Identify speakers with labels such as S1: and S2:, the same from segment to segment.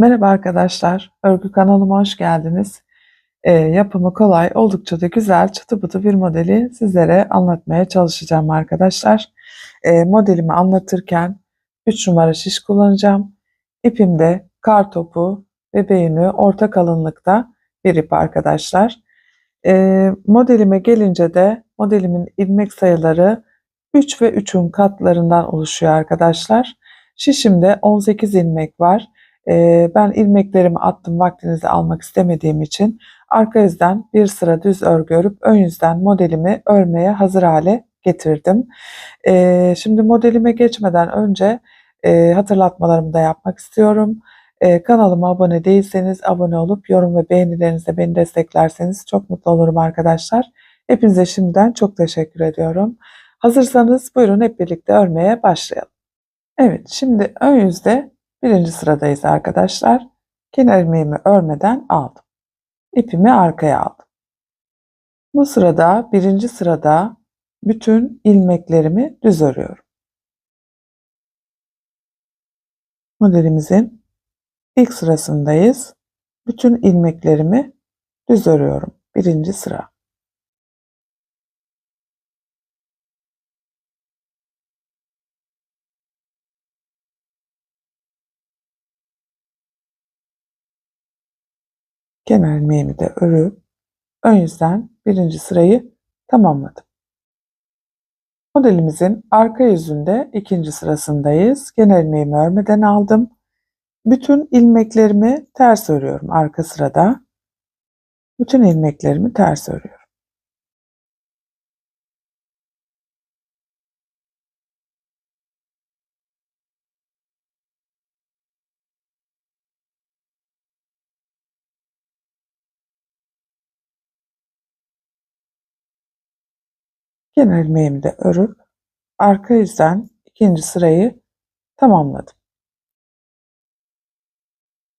S1: Merhaba arkadaşlar, örgü kanalıma hoş geldiniz. Ee, yapımı kolay, oldukça da güzel, çıtı pıtı bir modeli sizlere anlatmaya çalışacağım arkadaşlar. Ee, modelimi anlatırken 3 numara şiş kullanacağım. İpimde kar topu ve beğeni orta kalınlıkta bir ip arkadaşlar. Ee, modelime gelince de modelimin ilmek sayıları 3 ve 3'ün katlarından oluşuyor arkadaşlar. Şişimde 18 ilmek var. Ee, ben ilmeklerimi attım vaktinizi almak istemediğim için arka yüzden bir sıra düz örgü örüp ön yüzden modelimi örmeye hazır hale getirdim. Ee, şimdi modelime geçmeden önce e, hatırlatmalarımı da yapmak istiyorum. Ee, kanalıma abone değilseniz abone olup yorum ve beğenilerinizle beni desteklerseniz çok mutlu olurum arkadaşlar. Hepinize şimdiden çok teşekkür ediyorum. Hazırsanız buyurun hep birlikte örmeye başlayalım. Evet şimdi ön yüzde birinci sıradayız arkadaşlar. Kenar ilmeğimi örmeden aldım. İpimi arkaya aldım. Bu sırada birinci sırada bütün ilmeklerimi düz örüyorum. Modelimizin ilk sırasındayız. Bütün ilmeklerimi düz örüyorum. Birinci sıra. Kenar ilmeğimi de örüp ön yüzden birinci sırayı tamamladım. Modelimizin arka yüzünde ikinci sırasındayız. Kenar ilmeğimi örmeden aldım. Bütün ilmeklerimi ters örüyorum arka sırada. Bütün ilmeklerimi ters örüyorum. Kenar ilmeğimi de örüp arka yüzden ikinci sırayı tamamladım.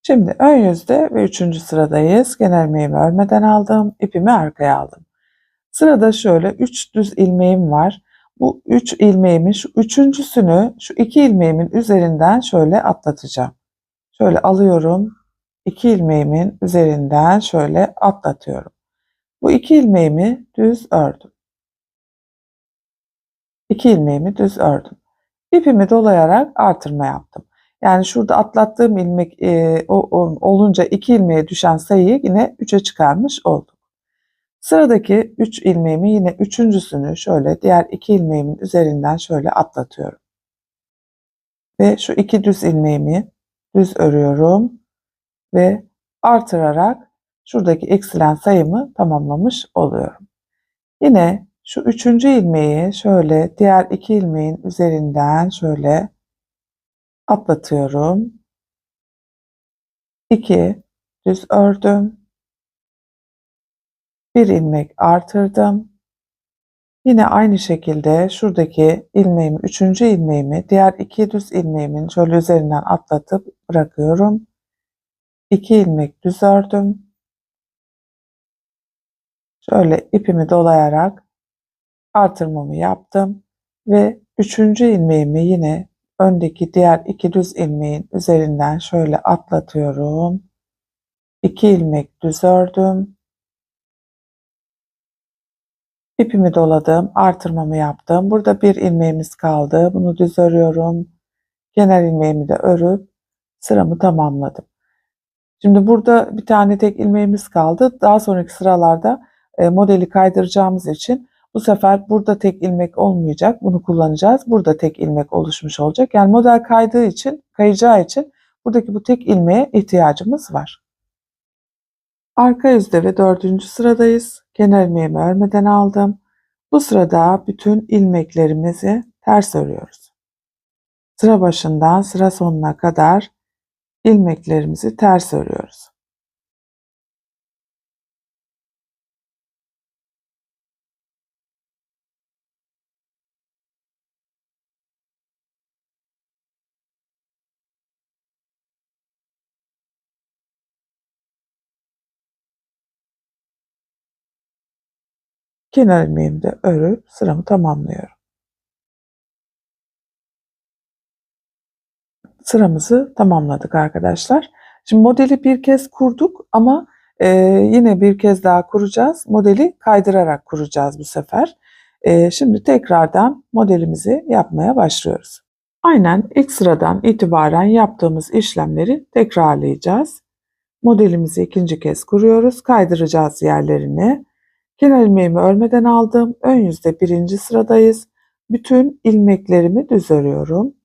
S1: Şimdi ön yüzde ve üçüncü sıradayız. Kenar ilmeğimi örmeden aldım. ipimi arkaya aldım. Sırada şöyle üç düz ilmeğim var. Bu üç ilmeğimin şu üçüncüsünü şu iki ilmeğimin üzerinden şöyle atlatacağım. Şöyle alıyorum. iki ilmeğimin üzerinden şöyle atlatıyorum. Bu iki ilmeğimi düz ördüm. 2 ilmeğimi düz ördüm. İpimi dolayarak artırma yaptım. Yani şurada atlattığım ilmek e, o, o, olunca 2 ilmeğe düşen sayıyı yine 3'e çıkarmış oldum. Sıradaki 3 ilmeğimi yine üçüncüsünü şöyle diğer 2 ilmeğimin üzerinden şöyle atlatıyorum. Ve şu iki düz ilmeğimi düz örüyorum ve artırarak şuradaki eksilen sayımı tamamlamış oluyorum. Yine şu üçüncü ilmeği şöyle diğer iki ilmeğin üzerinden şöyle atlatıyorum. 2 düz ördüm. Bir ilmek artırdım. Yine aynı şekilde şuradaki ilmeğimi, üçüncü ilmeğimi diğer iki düz ilmeğimin şöyle üzerinden atlatıp bırakıyorum. 2 ilmek düz ördüm. Şöyle ipimi dolayarak artırmamı yaptım ve üçüncü ilmeğimi yine öndeki diğer iki düz ilmeğin üzerinden şöyle atlatıyorum. 2 ilmek düz ördüm. İpimi doladım, artırmamı yaptım. Burada bir ilmeğimiz kaldı. Bunu düz örüyorum. Kenar ilmeğimi de örüp sıramı tamamladım. Şimdi burada bir tane tek ilmeğimiz kaldı. Daha sonraki sıralarda e, modeli kaydıracağımız için bu sefer burada tek ilmek olmayacak. Bunu kullanacağız. Burada tek ilmek oluşmuş olacak. Yani model kaydığı için, kayacağı için buradaki bu tek ilmeğe ihtiyacımız var. Arka yüzde ve dördüncü sıradayız. Kenar ilmeğimi örmeden aldım. Bu sırada bütün ilmeklerimizi ters örüyoruz. Sıra başından sıra sonuna kadar ilmeklerimizi ters örüyoruz. Kenar ilmeğimi de örüp sıramı tamamlıyorum. Sıramızı tamamladık arkadaşlar. Şimdi modeli bir kez kurduk ama e, yine bir kez daha kuracağız. Modeli kaydırarak kuracağız bu sefer. E, şimdi tekrardan modelimizi yapmaya başlıyoruz. Aynen ilk sıradan itibaren yaptığımız işlemleri tekrarlayacağız. Modelimizi ikinci kez kuruyoruz. Kaydıracağız yerlerini. Kenar ilmeğimi örmeden aldım. Ön yüzde birinci sıradayız. Bütün ilmeklerimi düz örüyorum.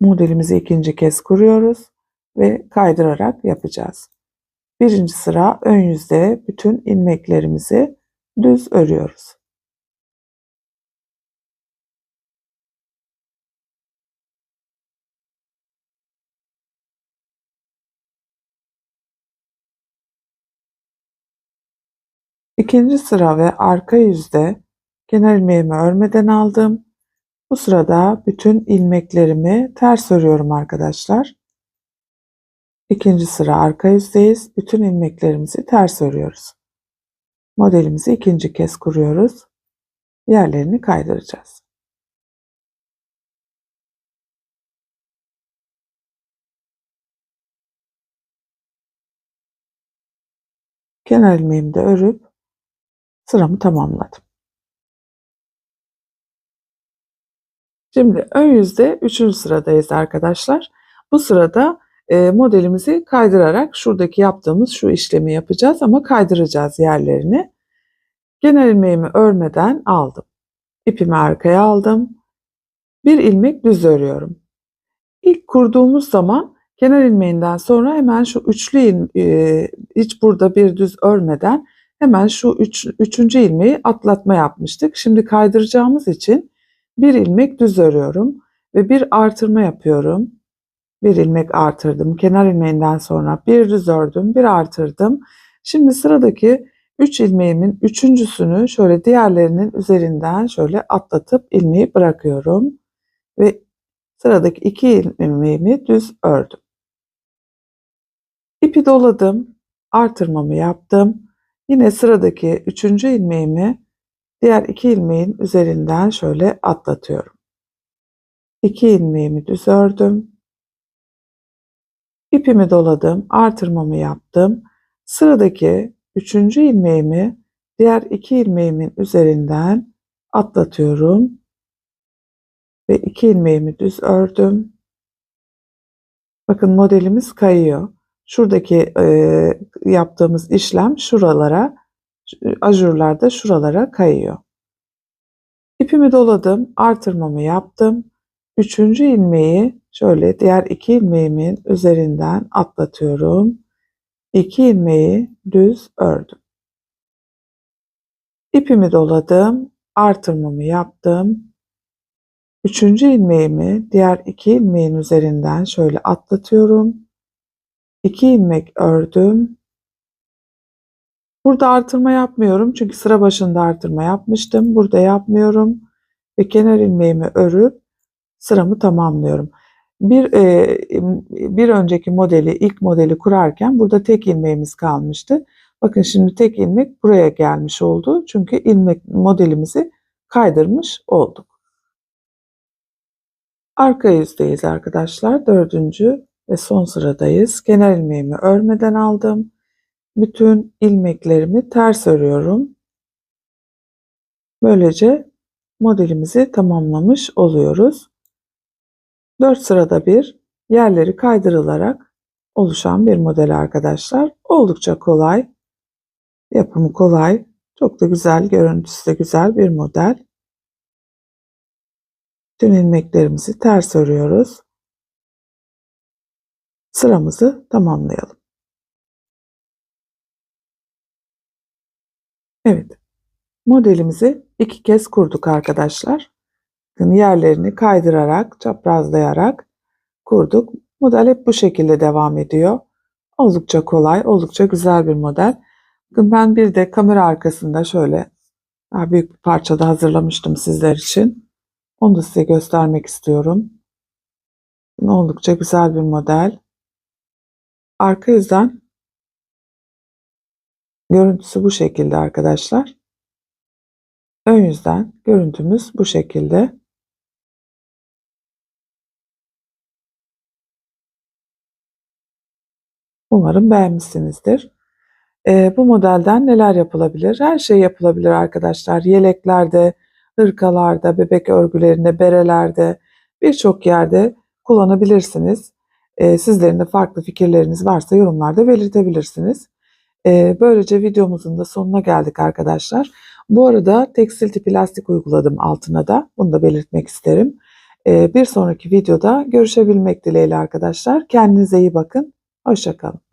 S1: Modelimizi ikinci kez kuruyoruz ve kaydırarak yapacağız. Birinci sıra ön yüzde bütün ilmeklerimizi düz örüyoruz. İkinci sıra ve arka yüzde kenar ilmeğimi örmeden aldım. Bu sırada bütün ilmeklerimi ters örüyorum arkadaşlar. İkinci sıra arka yüzdeyiz. Bütün ilmeklerimizi ters örüyoruz. Modelimizi ikinci kez kuruyoruz. Yerlerini kaydıracağız. Kenar ilmeğimi de örüp sıramı tamamladım. Şimdi ön yüzde 3. sıradayız arkadaşlar. Bu sırada e, modelimizi kaydırarak şuradaki yaptığımız şu işlemi yapacağız ama kaydıracağız yerlerini. Genel ilmeğimi örmeden aldım. İpimi arkaya aldım. Bir ilmek düz örüyorum. İlk kurduğumuz zaman kenar ilmeğinden sonra hemen şu üçlü ilme, e, hiç burada bir düz örmeden hemen şu üç, üçüncü ilmeği atlatma yapmıştık. Şimdi kaydıracağımız için bir ilmek düz örüyorum ve bir artırma yapıyorum. Bir ilmek artırdım. Kenar ilmeğinden sonra bir düz ördüm, bir artırdım. Şimdi sıradaki 3 ilmeğimin üçüncüsünü şöyle diğerlerinin üzerinden şöyle atlatıp ilmeği bırakıyorum. Ve sıradaki 2 ilmeğimi düz ördüm. İpi doladım, artırmamı yaptım. Yine sıradaki 3. ilmeğimi diğer 2 ilmeğin üzerinden şöyle atlatıyorum. 2 ilmeğimi düz ördüm. İpimi doladım, artırmamı yaptım. Sıradaki üçüncü ilmeğimi diğer iki ilmeğimin üzerinden atlatıyorum. Ve iki ilmeğimi düz ördüm. Bakın modelimiz kayıyor. Şuradaki e, yaptığımız işlem şuralara, ajurlarda şuralara kayıyor. İpimi doladım, artırmamı yaptım. Üçüncü ilmeği şöyle diğer iki ilmeğimin üzerinden atlatıyorum. İki ilmeği düz ördüm. İpimi doladım, artırmamı yaptım. Üçüncü ilmeğimi diğer iki ilmeğin üzerinden şöyle atlatıyorum. İki ilmek ördüm. Burada artırma yapmıyorum çünkü sıra başında artırma yapmıştım. Burada yapmıyorum ve kenar ilmeğimi örüp sıramı tamamlıyorum. Bir, e, bir önceki modeli, ilk modeli kurarken burada tek ilmeğimiz kalmıştı. Bakın şimdi tek ilmek buraya gelmiş oldu. Çünkü ilmek modelimizi kaydırmış olduk. Arka yüzdeyiz arkadaşlar. Dördüncü ve son sıradayız. Kenar ilmeğimi örmeden aldım. Bütün ilmeklerimi ters örüyorum. Böylece modelimizi tamamlamış oluyoruz. 4 sırada bir yerleri kaydırılarak oluşan bir model arkadaşlar. Oldukça kolay. Yapımı kolay. Çok da güzel, görüntüsü de güzel bir model. Tüm ilmeklerimizi ters örüyoruz. Sıramızı tamamlayalım. Evet. Modelimizi iki kez kurduk arkadaşlar yerlerini kaydırarak, çaprazlayarak kurduk. Model hep bu şekilde devam ediyor. Oldukça kolay, oldukça güzel bir model. Ben bir de kamera arkasında şöyle daha büyük bir parçada hazırlamıştım sizler için. Onu da size göstermek istiyorum. Oldukça güzel bir model. Arka yüzden görüntüsü bu şekilde arkadaşlar. Ön yüzden görüntümüz bu şekilde. Umarım beğenmişsinizdir. Ee, bu modelden neler yapılabilir? Her şey yapılabilir arkadaşlar. Yeleklerde, hırkalarda, bebek örgülerinde, berelerde birçok yerde kullanabilirsiniz. Ee, sizlerin de farklı fikirleriniz varsa yorumlarda belirtebilirsiniz. Ee, böylece videomuzun da sonuna geldik arkadaşlar. Bu arada tekstil tipi lastik uyguladım altına da. Bunu da belirtmek isterim. Ee, bir sonraki videoda görüşebilmek dileğiyle arkadaşlar. Kendinize iyi bakın. Hoşçakalın.